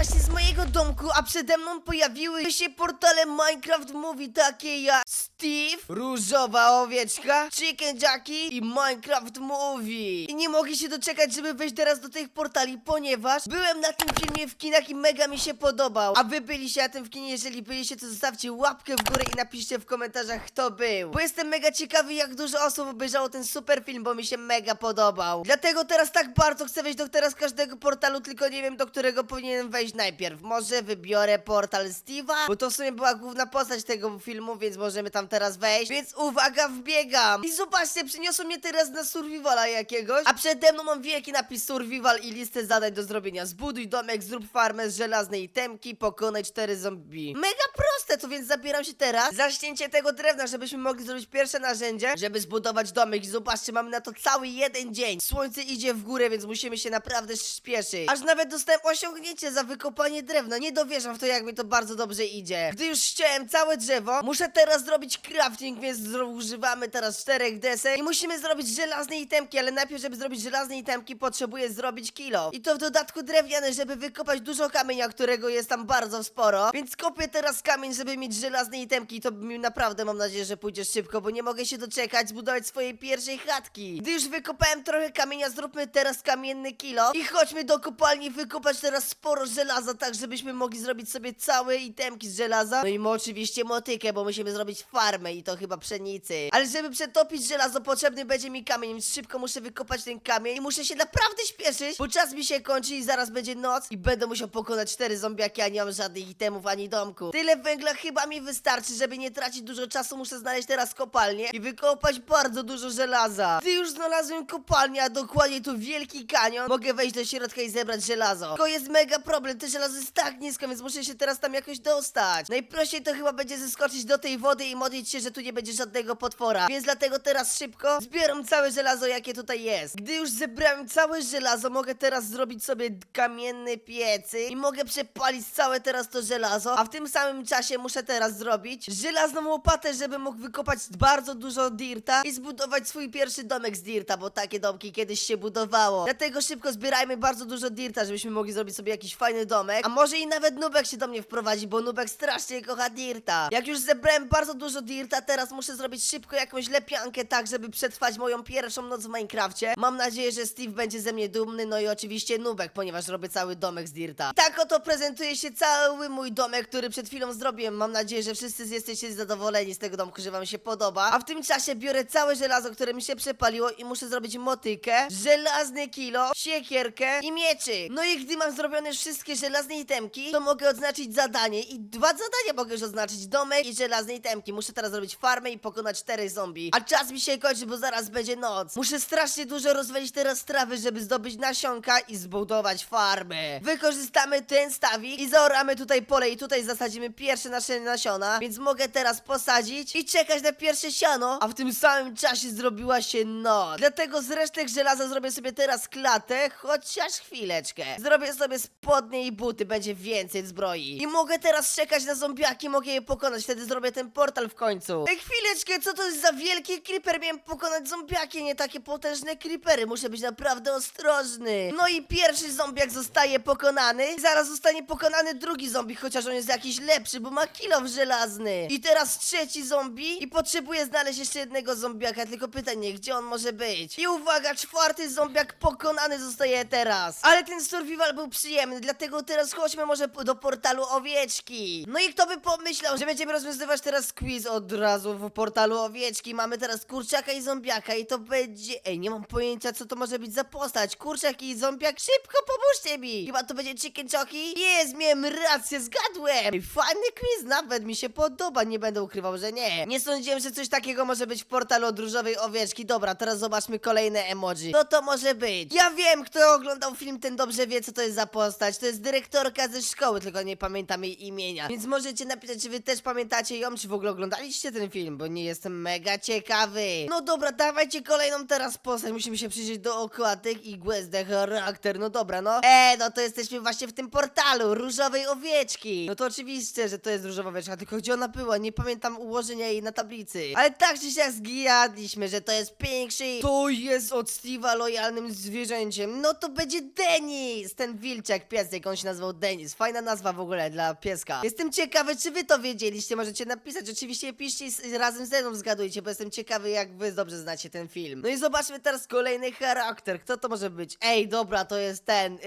właśnie z mojego domku, a przede mną pojawiły się portale Minecraft Movie takie jak Steve, Różowa Owieczka, Chicken Jackie i Minecraft Movie. I nie mogę się doczekać, żeby wejść teraz do tych portali, ponieważ byłem na tym filmie w kinach i mega mi się podobał. A wy byliście na tym w kinie, jeżeli byliście, to zostawcie łapkę w górę i napiszcie w komentarzach, kto był. Bo jestem mega ciekawy, jak dużo osób obejrzało ten super film, bo mi się mega podobał. Dlatego teraz tak bardzo chcę wejść do teraz każdego portalu, tylko nie wiem, do którego powinienem wejść najpierw. Może wybiorę portal Steve'a, bo to w sumie była główna postać tego filmu, więc możemy tam teraz wejść. Więc uwaga, wbiegam. I zobaczcie, przyniosło mnie teraz na survivala jakiegoś, a przede mną mam wielki napis survival i listę zadań do zrobienia. Zbuduj domek, zrób farmę z żelaznej temki, pokonaj cztery zombie. Mega proste, to więc zabieram się teraz za ścięcie tego drewna, żebyśmy mogli zrobić pierwsze narzędzie, żeby zbudować domek. I zobaczcie, mamy na to cały jeden dzień. Słońce idzie w górę, więc musimy się naprawdę śpieszyć. Aż nawet dostałem osiągnięcie za wykopanie drewna. Nie dowierzam w to, jak mi to bardzo dobrze idzie. Gdy już ściąłem całe drzewo, muszę teraz zrobić crafting, więc używamy teraz czterech desek i musimy zrobić żelazne itemki, ale najpierw, żeby zrobić żelazne itemki, potrzebuję zrobić kilo. I to w dodatku drewniane, żeby wykopać dużo kamienia, którego jest tam bardzo sporo. Więc kopię teraz kamień, żeby mieć żelazne itemki i to mi naprawdę mam nadzieję, że pójdzie szybko, bo nie mogę się doczekać zbudować swojej pierwszej chatki. Gdy już wykopałem trochę kamienia, zróbmy teraz kamienny kilo i chodźmy do kopalni wykopać teraz sporo żelaza, tak żebyśmy mogli zrobić sobie całe itemki z żelaza. No i mo- oczywiście motykę, bo musimy zrobić farmę i to chyba pszenicy. Ale żeby przetopić żelazo, potrzebny będzie mi kamień, więc szybko muszę wykopać ten kamień i muszę się naprawdę śpieszyć, bo czas mi się kończy i zaraz będzie noc i będę musiał pokonać cztery zombiaki, a nie mam żadnych itemów ani domku. Tyle węgla chyba mi wystarczy, żeby nie tracić dużo czasu, muszę znaleźć teraz kopalnię i wykopać bardzo dużo żelaza. Gdy już znalazłem kopalnię, a dokładnie tu wielki kanion, mogę wejść do środka i zebrać żelazo. Tylko jest mega problem, te żelazo jest tak nisko, więc muszę się teraz tam jakoś dostać. Najprościej to chyba będzie zeskoczyć do tej wody i modlić się, że tu nie będzie żadnego potwora. Więc dlatego teraz szybko zbieram całe żelazo, jakie tutaj jest. Gdy już zebrałem całe żelazo, mogę teraz zrobić sobie kamienny piecy i mogę przepalić całe teraz to żelazo, a w tym samym czasie muszę teraz zrobić żelazną łopatę, żeby mógł wykopać bardzo dużo dirta i zbudować swój pierwszy domek z dirta, bo takie domki kiedyś się budowało. Dlatego szybko zbierajmy bardzo dużo dirta, żebyśmy mogli zrobić sobie jakiś fajny domek, a może i nawet Nubek się do mnie wprowadzi, bo Nubek strasznie kocha dirta. Jak już zebrałem bardzo dużo dirta, teraz muszę zrobić szybko jakąś lepiankę tak, żeby przetrwać moją pierwszą noc w Minecrafcie. Mam nadzieję, że Steve będzie ze mnie dumny, no i oczywiście Nubek, ponieważ robię cały domek z dirta. Tak oto prezentuje się cały mój domek, który przed chwilą zrobiłem. Mam nadzieję, że wszyscy jesteście zadowoleni z tego domku, że wam się podoba. A w tym czasie biorę całe żelazo, które mi się przepaliło i muszę zrobić motykę, żelazny kilo, siekierkę i mieczy. No i gdy mam zrobione wszystkie żelazne itemki, to mogę odznaczyć zadanie i dwa zadania mogę już oznaczyć, domek i żelazne itemki. Muszę teraz zrobić farmę i pokonać cztery zombie. A czas mi się kończy, bo zaraz będzie noc. Muszę strasznie dużo rozwalić teraz trawy, żeby zdobyć nasionka i zbudować farmę. Wykorzystamy ten stawik i zaoramy tutaj pole i tutaj zasadzimy pierwsze nasze nasiona, więc mogę teraz posadzić i czekać na pierwsze siano, a w tym samym czasie zrobiła się noc. Dlatego z resztek żelaza zrobię sobie teraz klatę, chociaż chwileczkę. Zrobię sobie spodnie i buty, będzie więcej zbroi. I mogę teraz czekać na zombiaki, mogę je pokonać, wtedy zrobię ten portal w końcu. Ej, chwileczkę, co to jest za wielki creeper? Miałem pokonać zombiaki, nie takie potężne creepery, muszę być naprawdę ostrożny. No i pierwszy zombiak zostaje pokonany, zaraz zostanie pokonany drugi zombie, chociaż on jest jakiś lepszy, bo ma kilow żelazny. I teraz trzeci zombie i potrzebuję znaleźć jeszcze jednego zombiaka, tylko pytanie, gdzie on może być? I uwaga, czwarty zombiak pokonany zostaje teraz. Ale ten survival był przyjemny, dlatego teraz chodźmy może do portalu owieczki. No i kto by pomyślał, że będziemy rozwiązywać teraz quiz od razu w portalu owieczki. Mamy teraz kurczaka i zombiaka i to będzie... Ej, nie mam pojęcia, co to może być za postać. Kurczak i zombiak, szybko pomóżcie mi. Chyba to będzie chicken jockey? Jest, miałem rację, zgadłem. Ej, fajny quiz, nawet mi się podoba, nie będę ukrywał, że nie. Nie sądziłem, że coś takiego może być w portalu od różowej owieczki. Dobra, teraz zobaczmy kolejne emoji. Co to może być? Ja wiem, kto oglądał film, ten dobrze wie, co to jest za postać. To jest dyrektorka ze szkoły, tylko nie pamiętam jej imienia. Więc możecie napisać, czy wy też pamiętacie ją, czy w ogóle oglądaliście ten film, bo nie jestem mega ciekawy. No dobra, dawajcie kolejną teraz postać. Musimy się przyjrzeć do okładek i głęzdę charakter. No dobra, no. E, no to jesteśmy właśnie w tym portalu różowej owieczki. No to oczywiście, że to jest różowa owieczka, tylko gdzie ona była? Nie pamiętam ułożenia jej na tablicy. Ale tak czy siak zgijadliśmy, że to jest Pinkshy. To jest od Steve'a lojalnym zwierzęciem. No to będzie Denis! Ten wilczek, piesek, on się nazywał Denis. Fajna nazwa w ogóle dla pieska. Jestem ciekawy, czy wy to wiedzieliście. Możecie napisać. Oczywiście piszcie i razem ze mną zgadujcie, bo jestem ciekawy, jak wy dobrze znacie ten film. No i zobaczmy teraz kolejny charakter. Kto to może być? Ej, dobra, to jest ten. Yy,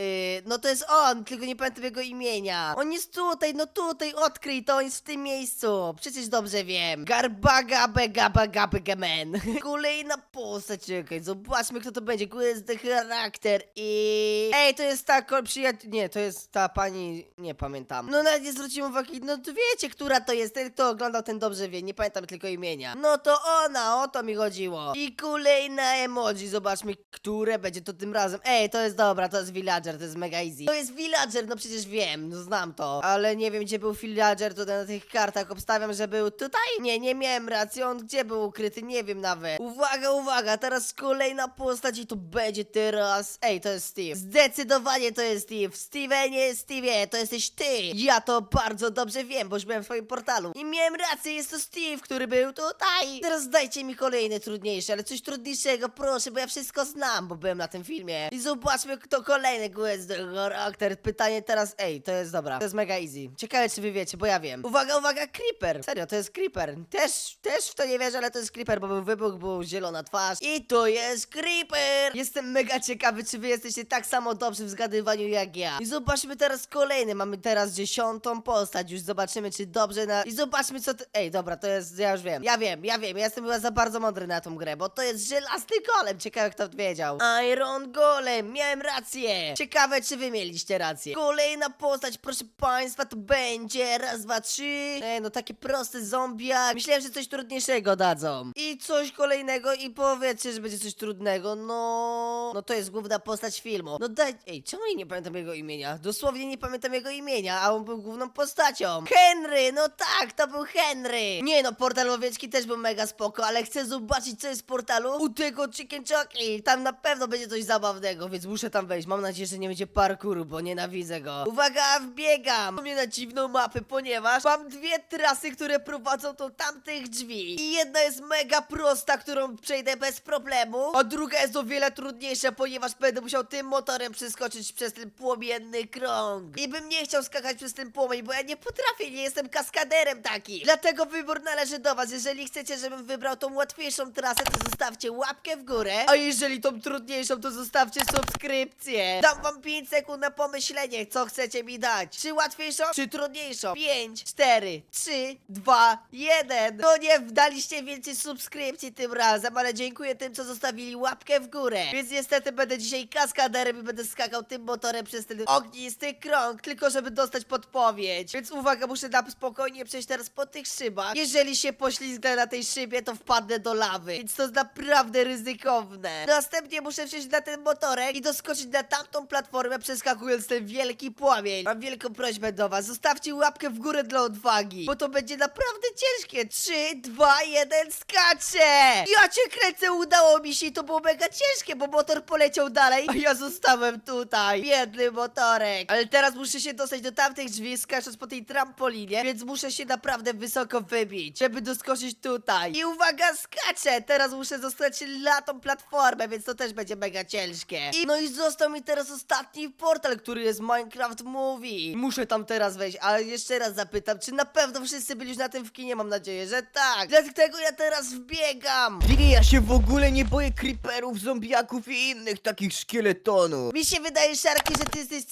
no to jest on, tylko nie pamiętam jego imienia. On jest tutaj, no tutaj, odkryj to, on jest w tym miejscu. Przecież dobrze wiem. Garbaga Bega Begamen. Kolejna postać, czekaj, zobaczmy kto to będzie. Kto jest ten charakter i... Ej, to jest ta ko- przyjaciół... Nie, to jest ta pani... Nie pamiętam. No nawet nie zwróciłem uwagi, no to wiecie, która to jest. Ten, kto oglądał, ten dobrze wie, nie pamiętam tylko imienia. No to ona, o to mi chodziło. I kolejna emoji, zobaczmy, które będzie to tym razem. Ej, to jest dobra, to jest villager, to jest mega easy. To jest villager, no przecież wiem, no znam to. Ale nie wiem, gdzie był villager, tutaj na tych kartach obstawiam, że był tutaj. Nie, nie miałem racji, on gdzie był ukryty, nie wiem nawet. Uwaga, uwaga, teraz kolejna postać i to będzie teraz... Ej, to jest Steve. Zdecydowanie to jest Steve. Stevenie, Steve, to jesteś ty. Ja to bardzo dobrze wiem, bo już byłem w swoim portalu. I miałem rację, jest to Steve, który był tutaj. Teraz dajcie mi kolejny trudniejszy, ale coś trudniejszego, proszę, bo ja wszystko znam, bo byłem na tym filmie. I zobaczmy, kto kolejny jest charakter. Pytanie teraz, ej, to jest dobra. To jest mega easy. Ciekawe, czy wy wiecie, bo ja wiem. Uwaga, uwaga, Creeper. Serio, to jest Creeper. Też, też w to nie wierzę, ale to jest Creeper, bo był wybuch, był zielona twarz. I to jest Creeper. Jestem mega ciekawy, czy wy jesteście tak samo dobrzy w zgadywaniu jak ja. I zobaczmy teraz kolejny. Mamy teraz dziesiątą postać. Już zobaczymy, czy dobrze na... I zobaczmy, co. Ej, dobra, to jest... Ja już wiem. Ja wiem, ja wiem. Ja jestem chyba za bardzo mądry na tą grę, bo to jest żelazny golem. Ciekawe, kto wiedział. Iron Golem. Miałem rację. Ciekawe, czy wy mieliście rację. Kolejna postać, proszę państwa, to będzie raz, dwa, trzy. Ej, no takie proste zombiak. Myślałem, że coś trudniejszego dadzą. I coś kolejnego i powiedzcie, że będzie coś trudnego. No... No to jest główna postać filmu. No daj... Ej, czemu nie pamiętam jego imienia? Dosłownie nie pamiętam jego imienia, a on był główną postacią. Henry, no tak, to był Henry. Nie no, portal łowiecki też był mega spoko, ale chcę zobaczyć, co jest w portalu u tego Chicken Chucky. Tam na pewno będzie coś zabawnego, więc muszę tam wejść. Mam nadzieję, że nie będzie parkouru, bo nienawidzę go. Uwaga, wbiegam. Mnie na dziwną mapę, ponieważ mam dwie trasy, które prowadzą do tamtych drzwi. I jedna jest mega prosta, którą przejdę bez problemu, a druga jest o wiele trudniejsza, ponieważ będę musiał tym motorem przeskoczyć przez ten płomienny krąg. I bym nie chciał skakać przez ten płomień, bo ja nie potrafię, nie jestem kaskaderem taki. Dlatego wybór należy do was. Jeżeli chcecie, żebym wybrał tą łatwiejszą trasę, to zostawcie łapkę w górę. A jeżeli tą trudniejszą, to zostawcie subskrypcję. Dam wam 5 sekund na pomyślenie, co chcecie mi dać. Czy łatwiejszą, czy trudniejszą? 5, 4, 3, 2, 1. No nie wdaliście więcej subskrypcji tym razem, ale dziękuję tym, co zostawili łapkę w górę. Więc niestety będę dzisiaj kaskaderem i będę skakał tym motorem przez ten ognisty krąg, tylko żeby dostać podpowiedź. Więc uwaga, muszę na spokojnie przejść teraz po tych szybach. Jeżeli się poślizgnę na tej szybie, to wpadnę do lawy. Więc to jest naprawdę ryzykowne. Następnie muszę wsiąść na ten motorek i doskoczyć na tamtą platformę, przeskakując ten wielki płomień. Mam wielką prośbę do was, zostawcie łapkę w górę dla odwagi, bo to będzie naprawdę ciężkie. 3, 2, 1, skaczę! Ja cię kręcę, udało mi się i to było mega ciężkie, bo motor poleciał dalej, a ja zostałem tutaj. Biedny motorek. Ale teraz muszę się dostać do tamtych drzwi, skacząc po tej trampolinie, więc muszę się naprawdę wysoko wybić, żeby doskoczyć tutaj. I uwaga, skaczę! Teraz muszę zostać na tą platformę, więc to też będzie mega ciężkie. I no i został mi teraz ostatni portal, który jest Minecraft Movie. Muszę tam teraz wejść, ale jeszcze raz zapytam, czy na pewno wszyscy byli już na tym w kinie? Mam nadzieję, że tak. Dlatego ja teraz wbiegam. Digi, ja się w ogóle nie boję creeperów, zombiaków i innych takich szkieletonów. Mi się wydaje, Szarki, że ty jesteś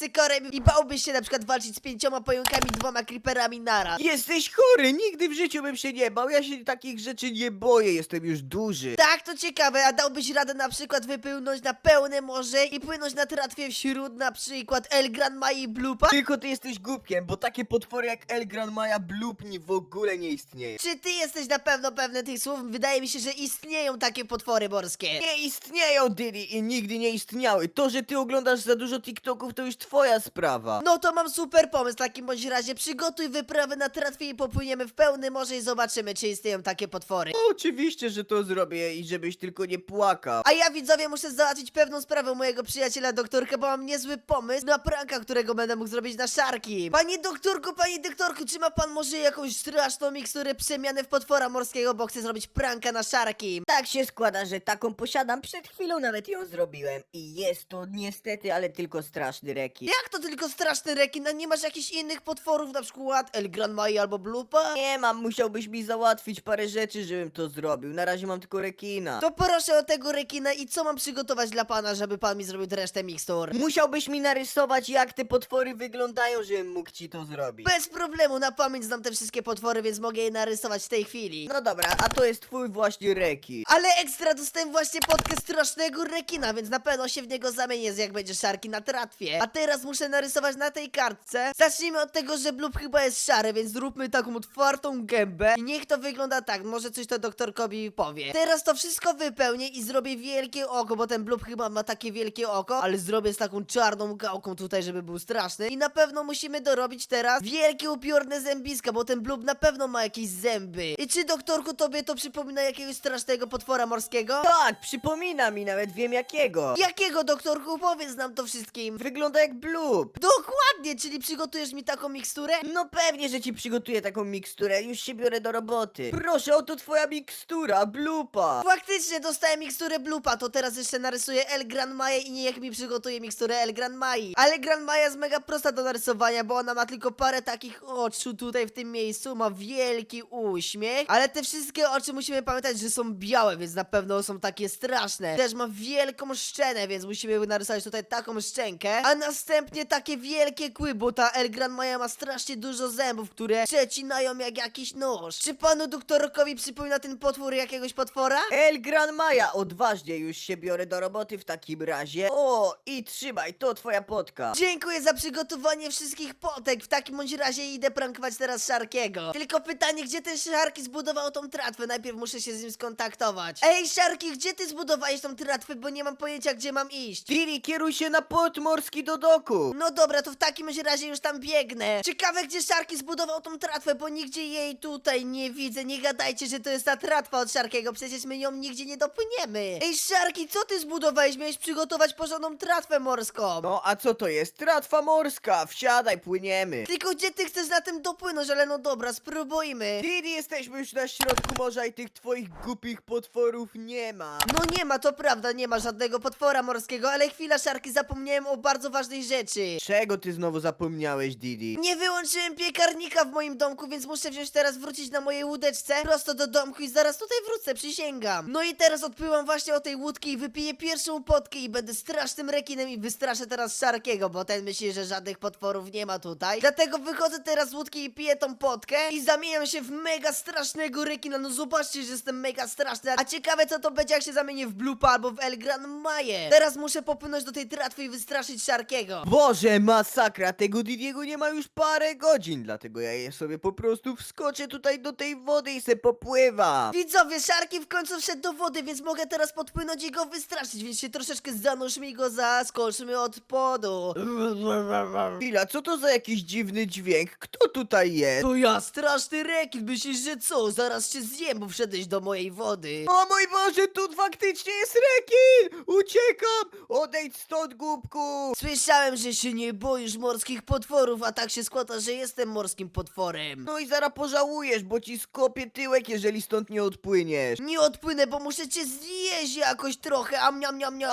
i bałbyś się na przykład walczyć z pięcioma pająkami, dwoma creeperami naraz. Jesteś chory, nigdy w życiu bym się nie bał, ja się takich rzeczy nie boję, jestem już duży. Tak, to ciekawe, a dałbyś radę na przykład wypłynąć na pełne morze i płynąć na tratwie wśród na przykład El Gran Mai i Blupa? Tylko ty jesteś głupkiem, bo takie potwory jak Elgran Maja Blupni w ogóle nie istnieje. Czy ty jesteś na pewno pewny tych słów? Wydaje mi się, że istnieją takie potwory morskie. Nie istnieją, Didi, i nigdy nie istniały. To, że ty oglądasz za dużo TikToków, to już twoja sprawa. No to mam super pomysł w takim bądź razie. Przygotuj wyprawę na tratwie i popłyniemy w pełny morze i zobaczymy, czy istnieją takie potwory. No, oczywiście, że to zrobię i żebyś tylko nie płakał. A ja widzowie muszę załatwić pewną sprawę mojego przyjaciela doktorka, bo mam niezły pomysł na pranka, którego będę mógł zrobić na szarki. Panie doktorku, panie doktorku, czy ma pan może jakąś straszną miksturę przemiany w potwora morskiego, bo chce zrobić pranka na szarki? Tak się składa, że taką posiadam. Przed chwilą nawet ją zrobiłem. I jest to niestety, ale tylko straszny rekin. Jak to tylko straszny rekin, a nie masz jakichś innych potworów, na przykład El Gran Mai albo Blupa? Nie mam, musiałbyś mi załatwić parę rzeczy, żebym to zrobił. Na razie mam tylko rekina. To proszę o tego rekina i co mam przygotować dla pana, żeby pan mi zrobił resztę mikstur? Musiałbyś mi narysować, jak te potwory wyglądają, żebym mógł ci to zrobić. Bez problemu, na pamięć znam te wszystkie potwory, więc mogę je narysować w tej chwili. No dobra, a to jest twój właśnie rekin. Ale ekstra dostałem właśnie podkę strasznego rekina, więc na pewno się w niego zamienię, jak będzie szarki na tratwie. A teraz muszę narysować na tej kartce. Zacznijmy od tego, że blub chyba jest szary, więc zróbmy taką otwartą gębę. I niech to wygląda tak, może coś to doktor Kobi powie. Teraz to wszystko wypełnię i zrobię wielkie oko, bo ten blub chyba ma takie wielkie oko, ale zrobię z taką czarną gałką tutaj, żeby był straszny. I na pewno musimy dorobić teraz wielkie upiorne zębiska, bo ten blub na pewno ma jakieś zęby. I czy doktorku tobie to przypomina jakiegoś strasznego potwora morskiego? Tak, przypomina mi, nawet wiem jakiego. Jakiego doktorku? Powiedz nam to wszystkim. Wygląda jak blub. Dokładnie, czyli przygotujesz mi taką miksturę? No pewnie, że ci przygotuję taką miksturę, już się biorę do roboty. Proszę, oto twoja mikstura, blupa. Faktycznie dostałem miksturę Blupa, to teraz jeszcze narysuję El Gran Maję i niech mi przygotuje miksturę El Gran Mai. Ale Gran Maja jest mega prosta do narysowania, bo ona ma tylko parę takich oczu tutaj w tym miejscu, ma wielki uśmiech, ale te wszystkie oczy musimy pamiętać, że są białe, więc na pewno są takie straszne. Też ma wielką szczenę, więc musimy narysować tutaj taką szczękę, a następnie takie wielkie kły, bo ta El Gran Maja ma strasznie dużo zębów, które przecinają jak jakiś nóż. Czy panu doktorokowi przypomina ten potwór jakiegoś potwora? El Gran Maja, odważnie już się biorę do roboty w takim razie. O, i trzymaj, to twoja potka. Dziękuję za przygotowanie wszystkich potek. W takim bądź razie idę prankować teraz Szarkiego. Tylko pytanie, gdzie ten Szarki zbudował tą tratwę? Najpierw muszę się z nim skontaktować. Ej, Szarki, gdzie ty zbudowałeś tą tratwę? Bo nie mam pojęcia, gdzie mam iść. Tiri, kieruj się na port morski do doku. No dobra, to w takim razie już tam biegnę. Ciekawe, gdzie Szarki zbudował tą tratwę, bo nigdzie jej tutaj nie widzę. Nie gadajcie, że to jest ta tratwa od Szarkiego, przecież my ją nigdzie nie dopłyniemy. Ej, Szarki, co ty zbudowałeś? Miałeś przygotować porządną tratwę morską. No, a co to jest? Tratwa morska, wsiadaj, płyniemy. Tylko gdzie ty chcesz na tym dopłynąć, ale no dobra, spróbujmy. Tiri, jesteśmy już na środku morza i tych twoich głupich potworów nie ma. No nie ma, to prawda, nie ma żadnego potwora morskiego, ale chwila, Szarki, zapomniałem o bardzo ważnej rzeczy. Czego ty znowu zapomniałeś, Didi? Nie wyłączyłem piekarnika w moim domku, więc muszę wziąć teraz wrócić na mojej łódeczce prosto do domku i zaraz tutaj wrócę, przysięgam. No i teraz odpływam właśnie o tej łódki i wypiję pierwszą potkę i będę strasznym rekinem i wystraszę teraz Szarkiego, bo ten myśli, że żadnych potworów nie ma tutaj. Dlatego wychodzę teraz z łódki i piję tą potkę i zamieniam się w mega strasznego rekina. No zobaczcie, że jestem mega straszny. A ciekawe co to będzie, jak się zamienię w Blupa albo w El Gran Maję. Teraz muszę popłynąć do tej tratwy i wystraszyć Szarkiego. Boże, masakra, tego Didiego nie ma już parę godzin, dlatego ja je sobie po prostu wskoczę tutaj do tej wody i se popływam. Widzowie, Szarki w końcu wszedł do wody, więc mogę teraz podpłynąć i go wystraszyć, więc się troszeczkę zanurzmy i go zaskoczmy od podu. Chwila, co to za jakiś dziwny dźwięk? Kto tutaj jest? To ja, straszny rekin, myślisz, że co? Zaraz cię zjem, bo wszedłeś do mojej wody. O mój Boże, tu faktycznie jest rekin! Uciekam! Odejdź stąd, głupku! Słyszałem, że się nie boisz morskich potworów, a tak się składa, że jestem morskim potworem. No i zaraz pożałujesz, bo ci skopię tyłek, jeżeli stąd nie odpłyniesz. Nie odpłynę, bo muszę cię zjeść jakoś trochę, am niam niam niam.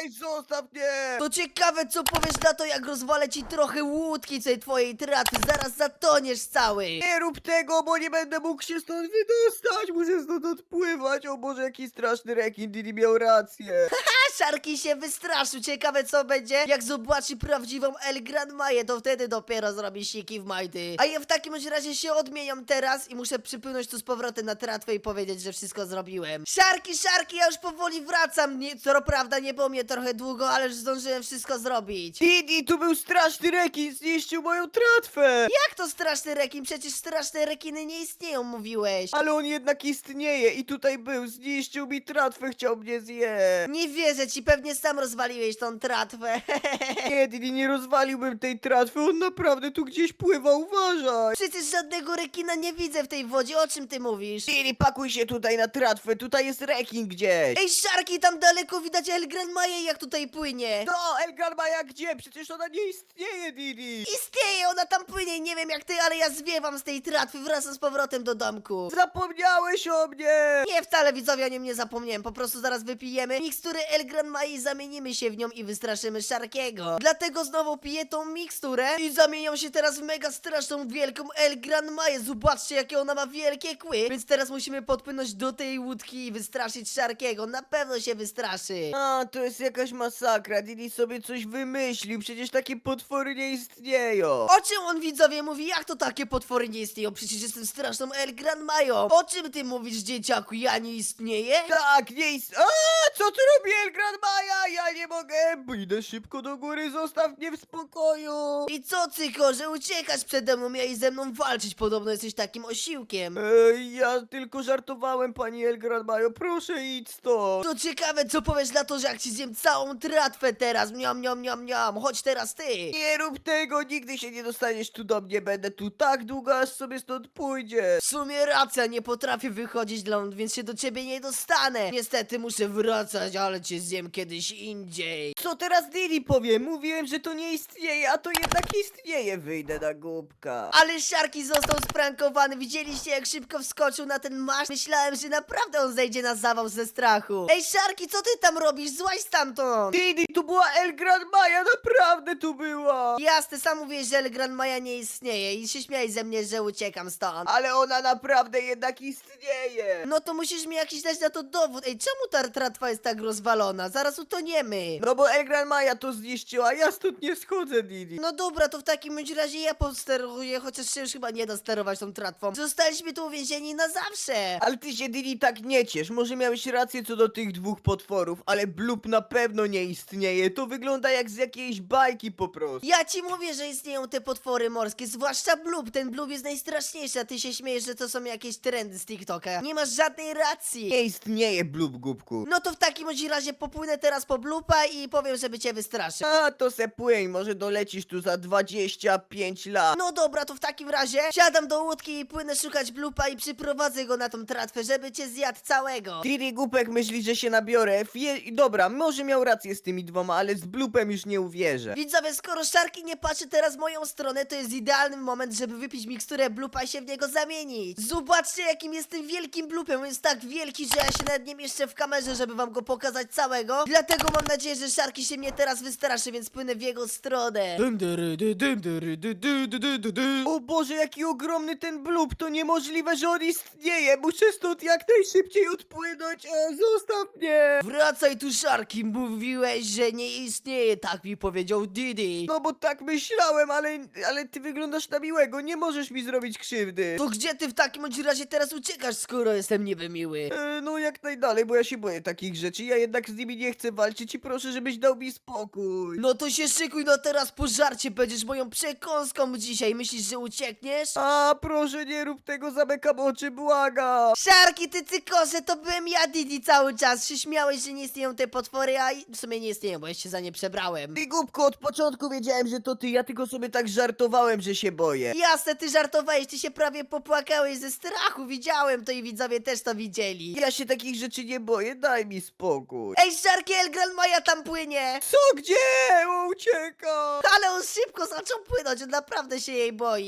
Ej, zostaw mnie! To ciekawe, co powiesz na to, jak rozwalę ci trochę łódki tej twojej traty. Zaraz zatoniesz cały. Nie rób tego, bo nie będę mógł się stąd wydostać! Muszę stąd odpływać! O Boże, jaki straszny rekin, Didi miał rację! A Szarki się wystraszył. Ciekawe, co będzie, jak zobaczy prawdziwą El Gran Maję, to wtedy dopiero zrobi siki w majty. A ja w takim bądź razie się odmieniam teraz i muszę przypłynąć tu z powrotem na tratwę i powiedzieć, że wszystko zrobiłem. Szarki, Szarki, ja już powoli wracam. Nie, co prawda nie było mnie trochę długo, ale już zdążyłem wszystko zrobić. Didi, tu był straszny rekin, zniszczył moją tratwę! Jak to straszny rekin? Przecież straszne rekiny nie istnieją, mówiłeś. Ale on jednak istnieje i tutaj był, zniszczył mi tratwę, chciał mnie zjeść! Nie wierzę ci, pewnie sam rozwaliłeś tą tratwę. Nie, Didi, nie rozwaliłbym tej tratwy, on naprawdę tu gdzieś pływa, uważaj! Przecież żadnego rekina nie widzę w tej wodzie, o czym ty mówisz? Didi, pakuj się tutaj na tratwę, tutaj jest rekin gdzieś! Ej, Szarki, tam daleko widać El Gran Maję, jak tutaj płynie. No, Elgar Maja gdzie? Przecież ona nie istnieje, Didi! Istnieje, ona tam płynie, nie wiem jak ty, ale ja zwiewam z tej tratwy, wracam z powrotem do domku. Zapomniałeś o mnie! Nie, wcale widzowie o nim nie zapomniałem, po prostu zaraz wypijemy miksturę El Gran Mai i zamienimy się w nią i wystraszymy Sharkiego. Dlatego znowu piję tą miksturę i zamieniam się teraz w mega straszną wielką El Gran Maję. Zobaczcie jakie ona ma wielkie kły, więc teraz musimy podpłynąć do tej łódki i wystraszyć Sharkiego. Na pewno się wystraszy. A, to jest jakaś masakra. Didi sobie coś wymyślił. Przecież takie potwory nie istnieją. O czym on widzowie mówi? Jak to takie potwory nie istnieją? Przecież jestem straszną El Gran Mają. O czym ty mówisz dzieciaku? Ja nie istnieję? Tak, nie ist... A, co tu robi El Gran Maja? Ja nie mogę. Pójdę szybko do góry, zostaw mnie w spokoju. I co cyko, że uciekasz przede mną, miałeś ze mną walczyć, podobno jesteś takim osiłkiem. Ej, ja tylko żartowałem, pani El Gran Majo. Proszę idź stąd. To ciekawe, co powiesz na to, że jak ci zjem całą tratwę teraz, miam, miam, miam, miam, chodź teraz ty. Nie rób tego, nigdy się nie dostaniesz tu do mnie. Będę tu tak długo, aż sobie stąd pójdziesz. W sumie racja, nie potrafię wychodzić ląd, więc się do ciebie nie dostanę. Niestety muszę wracać, ale cię zjem kiedyś indziej. Co teraz Didi powie? Mówiłem, że to nie istnieje, a to jednak istnieje. Wyjdę na głupka. Ale Szarki został sprankowany, widzieliście jak szybko wskoczył na ten masz? Myślałem, że naprawdę on zejdzie na zawał ze strachu. Ej Szarki, co ty tam robisz? Złaź stamtąd! Didi, tu była El Gran Maja, naprawdę tu była. Jasne, sam mówiłeś, że El Gran Maja nie istnieje i się śmiałeś ze mnie, że uciekam stąd. Ale ona naprawdę jednak istnieje. No to musisz mi jakiś dać na to dowód. Ej, czemu ta tratwa jest tak rozwalona? Zaraz utoniemy. No bo El Gran Maja to zniszczyła, ja stąd nie schodzę, Didi. No dobra, to w takim bądź razie ja posteruję, chociaż się już chyba nie da sterować tą tratwą. Zostaliśmy tu uwięzieni na zawsze. Ale ty się, Didi, tak nie ciesz. Może miałeś rację co do tych dwóch potworów, ale blub na pewno nie istnieje. To wygląda jak z jakiejś bajki po prostu. Ja ci mówię, że istnieją te potwory morskie, zwłaszcza blub. Ten blub jest najstraszniejszy, a ty się śmiejesz, że to są jakieś trendy z TikToka. Nie masz żadnej racji. Nie istnieje blub, głupku. No to w takim bądź razie popłynę teraz po blupa i powiem, żeby cię wystraszył. A, to se płyń, może dolecisz tu za 25 lat. No dobra, to w takim razie siadam do łódki i płynę szukać blupa i przyprowadzę go na tą tratwę, żeby cię zjadł całego. Didi Głupek myśli, że się nabiorę. Fie... Dobra, może miał rację z tymi dwoma, ale z blupem już nie uwierzę. Widzowie, skoro Szarki nie patrzy teraz w moją stronę, to jest idealny moment, żeby wypić miksturę blupa i się w niego zamienić. Zobaczcie, jakim jest tym wielkim blupem. On jest tak wielki, że ja się nawet nie mieszczę w kamerze, żeby wam go pokazać całego. Dlatego mam nadzieję, że Szarki się mnie teraz wystraszy, więc płynę w jego stronę. O Boże, jaki ogromny ten blub, to niemożliwe, że on istnieje. Muszę stąd jak najszybciej odpłynąć. E, zostaw mnie. Wracaj tu, Szarki, mówiłeś, że nie istnieje, tak mi powiedział Didi. No bo tak myślałem, ale, ale ty wyglądasz na miłego, nie możesz mi zrobić krzywdy. To gdzie ty w takim bądź razie teraz uciekasz, skoro jestem niby miły? E, no jak najdalej, bo ja się boję takich rzeczy. Ja jednak z nimi nie chcę walczyć i proszę, żebyś dał mi spokój. No to się szykuj, no teraz po żarcie będziesz moją przekąską dzisiaj. Myślisz, że uciekniesz? A proszę, nie rób tego, zamykam oczy, błaga. Szarki, ty cykosze, to byłem ja, Didi, cały czas. Się śmiałeś, że nie istnieją te potwory, a i- w sumie nie istnieją, bo ja się za nie przebrałem. Ty głupko, od początku wiedziałem, że to ty, ja tylko sobie tak żartowałem, że się boję. Jasne, ty żartowałeś, ty się prawie popłakałeś ze strachu, widziałem to i widzowie też to widzieli. Ja się takich rzeczy nie boję, daj mi spokój. Ej, Szarki, Elgran Maja tam płynie! Co, gdzie? Ucieka! Ale on szybko zaczął płynąć, on naprawdę się jej boi.